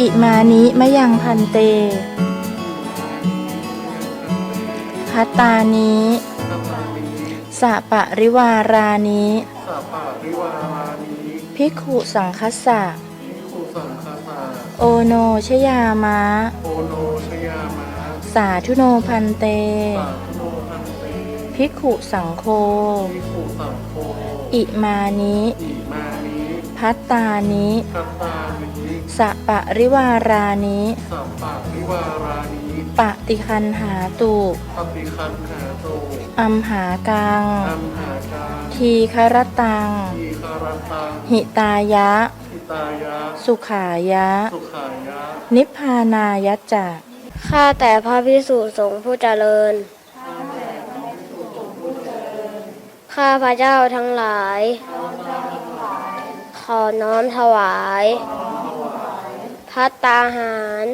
อิมานิมะยังพันเต พัตตานิสะปะริวารานิสัพปะริวารานิภิกขุสังคัสสะ ภิกขุสังฆสาโอโนชยามะ โอโนชยามะสาธุโนพันเต สาธุโนพันเตภิกขุสังโฆ ภิกขุสังโฆอิมานิ อิมานิพัตตานิคัตตานิ สะปะริวารานิสัพปะริวารานิปฏิคันหาตุปฏิคันหาโตอัมหากังอัมหาการทีครตัง ทีคารตัง หิตายะทิตายะ สุขายะ สุขายะ นิพพานายะจักข้าแต่พระพิสุสงฆ์ผู้เจริญ ข้าพระเจ้าทั้งหลาย ขอน้อมถวาย พัตตาหาร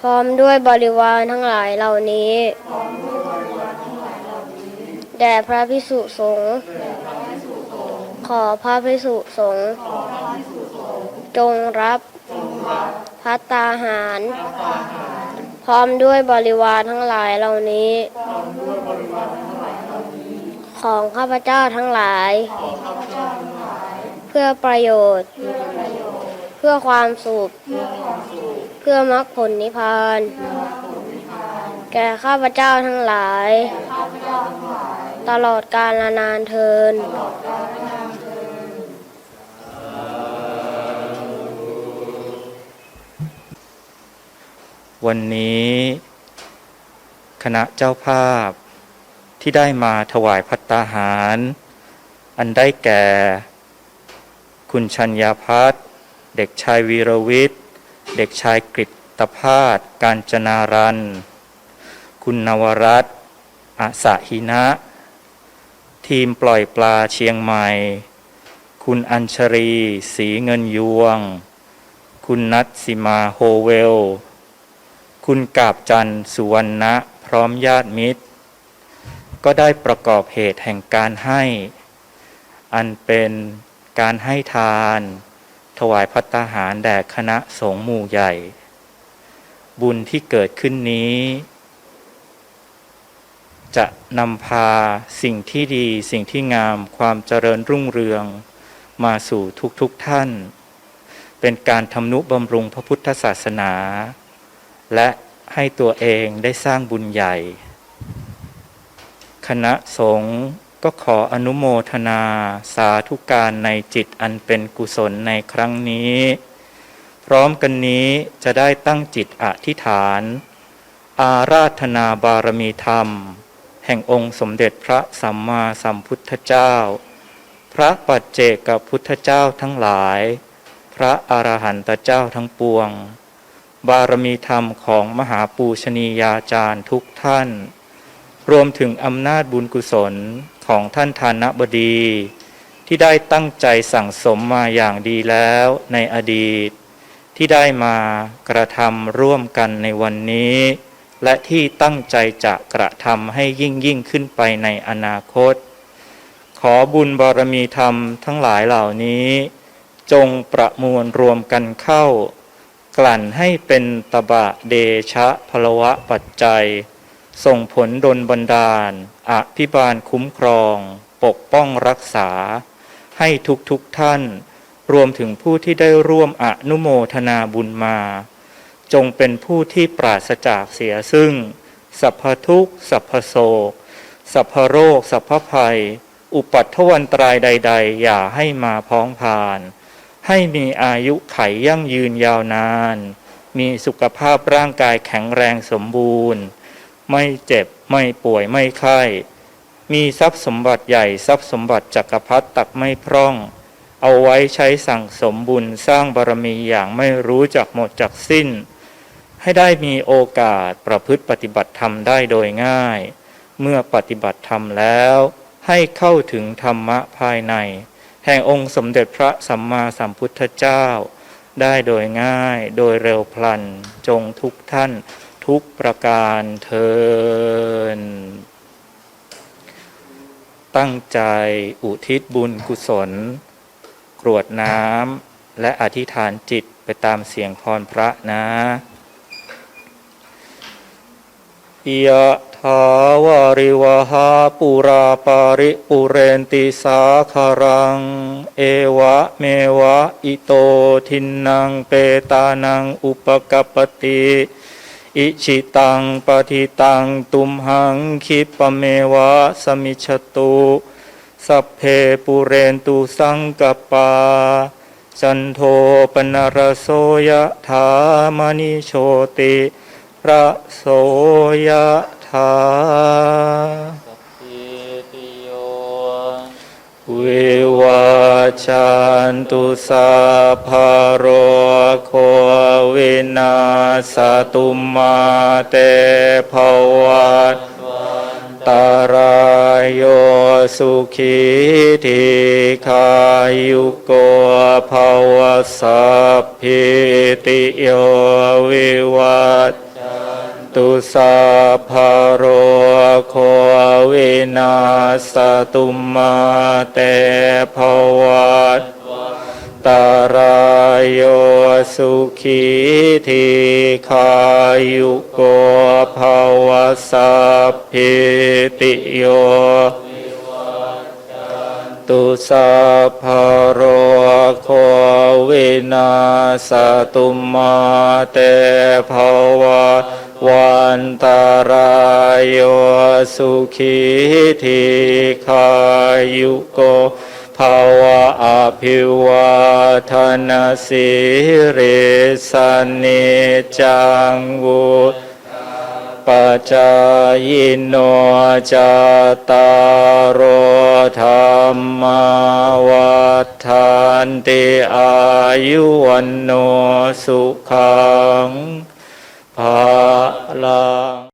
พร้อมด้วยบริวารทั้งหลายเหล่านี้แด่พระพิสุสงฆ์ขอพระพิสุสงฆ์จงรับพัตตาหาร พร้อมด้วยบริวารทั้งหลายเหล่านี้ ของข้าพเจ้าทั้งหลาย เพื่อประโยชน์ พื่อความสุข เพื่อมรรคผลนิพพาน แก่ข้าพเจ้าทั้งหลาย ตลอดกาลนานเทินวันนี้คณะเจ้าภาพที่ได้มาถวายพัตตาหาร อันได้แก่ คุณชัญญาพัฒน์ เด็กชายวีรวิทย์ เด็กชายกฤตตพาสการจนารัน คุณนวรัตอาสาหินะ ทีมปล่อยปลาเชียงใหม่ คุณอัญชรีสีเงินยวง คุณนัทสิมาโฮเวล คุณกาบจันสุวรรณะพร้อมญาติมิตร ก็ได้ประกอบเหตุแห่งการให้ อันเป็นการให้ทาน ถวายพัตตาหารแด่คณะสงฆ์หมู่ใหญ่ บุญที่เกิดขึ้นนี้ จะนำพาสิ่งที่ดีสิ่งที่งามความเจริญรุ่งเรืองมาสู่ทุกๆทท่าน เป็นการทำนุบำรุงพระพุทธศาสนา และให้ตัวเองได้สร้างบุญใหญ่ คณะสงฆ์ ก็ขออนุโมทนาสาธุการในจิตอันเป็นกุศลในครั้งนี้ พร้อมกันนี้จะได้ตั้งจิตอธิษฐาน อาราธนาบารมีธรรม แห่งองค์สมเด็จพระสัมมาสัมพุทธเจ้า พระปัจเจกพุทธเจ้าทั้งหลาย พระอรหันตเจ้าทั้งปวง บารมีธรรมของมหาปูชนียาจารย์ทุกท่าน รวมถึงอำนาจบุญกุศล ของท่านทานบดี ที่ได้ตั้งใจสั่งสมมาอย่างดีแล้วในอดีต ที่ได้มากระทำร่วมกันในวันนี้ และที่ตั้งใจจะกระทำให้ยิ่งยิ่งขึ้นไปในอนาคต ขอบุญบารมีธรรมทั้งหลายเหล่านี้ จงประมวลรวมกันเข้า กลั่นให้เป็นตบะเดชะพลวะปัจจัย ส่งผลดลบันดาล อภิบาลคุ้มครอง ปกป้องรักษา ให้ทุกทุกท่าน รวมถึงผู้ที่ได้ร่วมอนุโมทนาบุญมา จงเป็นผู้ที่ปราศจากเสียซึ่ง สัพพทุกสัพพโศก สัพพโรค สัพพภัย อุปัตถวันตรายใด ๆ อย่าให้มาพ้องผ่าน ให้มีอายุไขยั่งยืนยาวนาน มีสุขภาพร่างกายแข็งแรงสมบูรณ์ ไม่เจ็บ ไม่ป่วยไม่ไข้ มีทรัพย์สมบัติใหญ่ทรัพย์สมบัติจักรพรรดิตักไม่พร่อง เอาไว้ใช้สั่งสมบุญสร้างบารมีอย่างไม่รู้จักหมดจักสิ้น ให้ได้มีโอกาสประพฤติปฏิบัติธรรมได้โดยง่าย เมื่อปฏิบัติธรรมแล้ว ให้เข้าถึงธรรมะภายใน แห่งองค์สมเด็จพระสัมมาสัมพุทธเจ้าได้โดยง่ายโดยเร็วพลันจงทุกท่าน ทุกประการเทิน ตั้งใจอุทิศบุญกุศล กรวดน้ำและอธิษฐานจิตไปตามเสียงพรพระนะยะถาวาริวหาปุราปาริปุเรนติสาคารัง เอวะเมวะอิโตทินังเปตานังอุปกปปติ อิชิตังปฏิตังตุมหังคิปะเมวะสมิชตุสัพเพปุเรนตุสังกปา จันโทปนรโสยะถามณิโชติระโสยะถาวิวาจันตุสาภโรโค วินาสตุมาเตภวัตตารายโยสุขีทีขายุโกภวสัพพิติโยวิวัตตุสัพพโรโควินาสตุมาเตภวัตตารายโยสุขี ทีขายุโกภวสัพพิติโยตุสัพพโรโควินาสตุมาเตภวะวันตารายโยสุขีทีขายุโก ภาวะอภิวาทนาสิริสนิจังวุปัจจายโนจตารโธรรมวัฏานติอายุวันโนสุขังภาลัง